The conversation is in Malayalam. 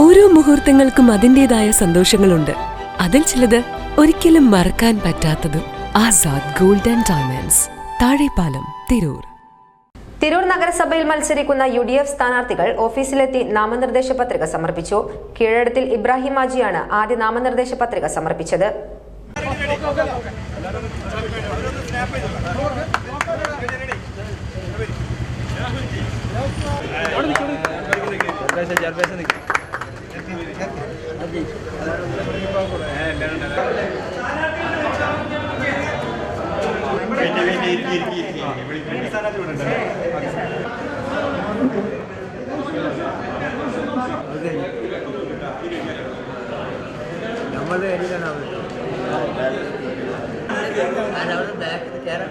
ഓരോ മുഹൂർത്തങ്ങൾക്കും അതിന്റെതായ സന്തോഷങ്ങളുണ്ട്. അതിൽ ചിലത് ഒരിക്കലും മറക്കാൻ പറ്റാത്തതും Azad golden and diamonds Thazhepalam Tirur. Tirur നഗരസഭയിൽ മത്സരിക്കുന്ന യു ഡി എഫ് സ്ഥാനാർത്ഥികൾ ഓഫീസിലെത്തി നാമനിർദ്ദേശ പത്രിക സമർപ്പിച്ചു. കീഴടത്തിൽ ഇബ്രാഹിം മാജിയാണ് ആദ്യ നാമനിർദ്ദേശ പത്രിക സമർപ്പിച്ചത്. നമ്മളെ എഴുതാൻ അവിടെ ബാക്കിൽ കയറാൻ